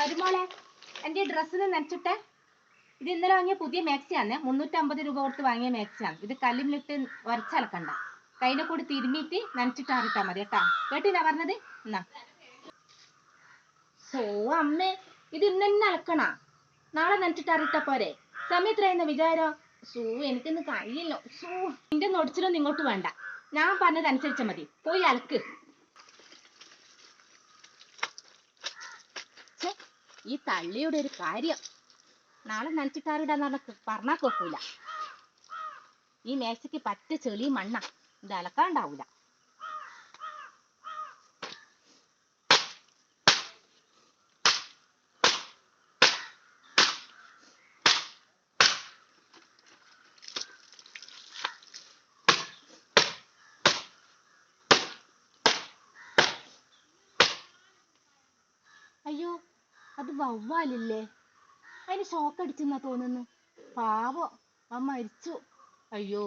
മരുമോളെ എന്റെ ഡ്രസ്സിന് നനച്ചിട്ടെ ഇത് ഇന്നലെ വാങ്ങിയ പുതിയ മാക്സിയാണ്. മുന്നൂറ്റമ്പത് രൂപ കൊടുത്ത് വാങ്ങിയ മാക്സിയാണ്. ഇത് കല്ലിലിട്ട് വരച്ചലക്കണ്ട കൈനെ കൂടി തിരുമ്മിയിട്ട് നനച്ചിട്ട് ആറിട്ടാ മതി കേട്ടാ. കേട്ടിനാ പറഞ്ഞത്? എന്നാ. സോ അമ്മേ ഇത് ഇന്ന് തന്നെ അലക്കണ? നാളെ നനച്ചിട്ട് അറിയിട്ടാ പോരെ? സമയത്രയെന്ന വിചാരോ? സൂ എനിക്കൊന്ന് കഴിയില്ലോ. സൂ നിന്റെ നൊടിച്ചിലൊന്നും ഇങ്ങോട്ട് വേണ്ട. ഞാൻ പറഞ്ഞത് അനുസരിച്ച മതി. പോയി അലക്ക്. ഈ തള്ളിയുടെ ഒരു കാര്യം നാളെ നനച്ചിട്ടാറിടാന്ന് പറഞ്ഞ പറഞ്ഞാ കേക്കൂല ഈ മേശയ്ക്ക് പറ്റ ചെളി മണ്ണ ഇത് അലക്കാണ്ടാവൂല. അയ്യോ അത് വവ്വാലില്ലേ? അതിന് ഷോക്ക് അടിച്ചെന്നാ തോന്നുന്നു. പാവോ. ആ മരിച്ചു. അയ്യോ.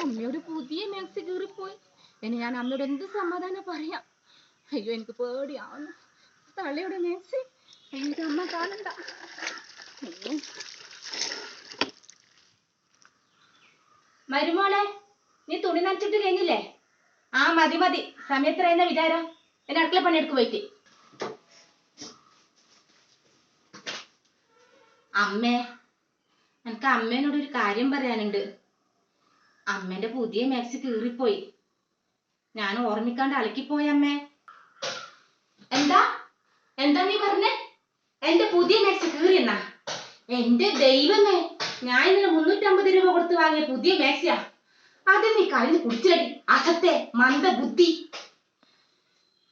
അമ്മയോട് പുതിയ മാക്സ് കീറിപ്പോയി. ഇനി ഞാൻ അമ്മയോട് എന്ത് സമാധാനം പറയാം? അയ്യോ എനിക്ക് പേടിയാവുന്നു. തള്ളയുടെ മാക്സ് എനിക്ക് അമ്മ കാണണ്ട. മരുമോളെ നീ തുണി നനച്ചിട്ട് കഴിഞ്ഞില്ലേ? ആ മതി മതി. സമയത്രയെന്ന വിചാരം. എന്നെ അടുക്കള പണിയെടുക്ക് പോയിട്ട്. അമ്മേ എനിക്ക് അമ്മേനോട് ഒരു കാര്യം പറയാനുണ്ട്. അമ്മേന്റെ പുതിയ മാക്സി കീറിപ്പോയി. ഞാൻ ഓർമ്മിക്കാണ്ട് അലക്കിപ്പോയി അമ്മേ. എന്താ? എന്താ നീ പറഞ്ഞേ? എന്റെ പുതിയ മാക്സി കീറിയെന്നാ? എന്റെ ദൈവമേ ഞാൻ ഇന്നലെ മുന്നൂറ്റമ്പത് രൂപ കൊടുത്ത് വാങ്ങിയ പുതിയ മാക്സിയാ. അത് നീ കഴിഞ്ഞ് കുടിച്ചടി അസത്തെ മന്ദബുദ്ധി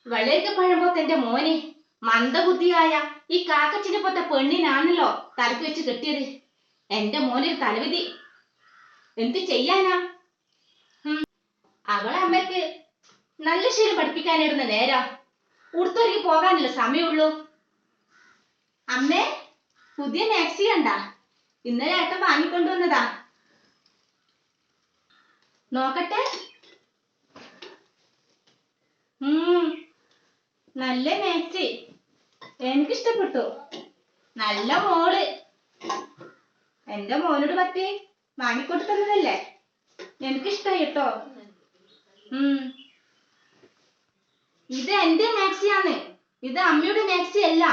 വെള്ളരിക്ക പഴമ്പോത്ത് എന്റെ മോനെ മന്ദബുദ്ധിയായ ഈ കാക്കച്ചിനെ പോത്ത പെണ്ണിനാണല്ലോ തലക്ക് വെച്ച് കെട്ടിയത്. എന്റെ മോനൊരു തലവിധി. എന്ത് ചെയ്യാനാ. അവളെ അമ്മയ്ക്ക് നല്ല ശീലം പഠിപ്പിക്കാനിടുന്ന നേരാ. ഉടുത്തൊരുക്കി പോകാനല്ലേ സമയമുള്ളൂ. അമ്മേ പുതിയ മാക്സി കണ്ടാ? ഇന്നലെ ഏട്ടൻ വാങ്ങിക്കൊണ്ടുവന്നതാ. നോക്കട്ടെ. നല്ല മാക്സി. എനിക്കിഷ്ടപ്പെട്ടു. നല്ല മോൾ. എന്റെ മോനോട് പറ്റി വാങ്ങിക്കൊടുത്തതല്ലേ? എനിക്കിഷ്ടായി കേട്ടോ ഉം. ഇത് എന്റെ മാക്സിയാണ്. ഇത് അമ്മയുടെ മാക്സി അല്ല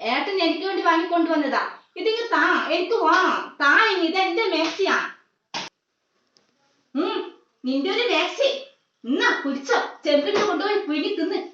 ഏട്ടൻ എനിക്ക് വേണ്ടി വാങ്ങിക്കൊണ്ടുവന്നതാ. ഇതിങ്ങ് താ എനിക്ക് വാ. താ ഇനി ഇത് എന്റെ മാക്സിയാ. ഉം നിന്റെ ഒരു മാക്സി. എന്നാ കുടിച്ചോ ചെറുകിട്ട് കൊണ്ടുപോയി പിടി തിന്ന്.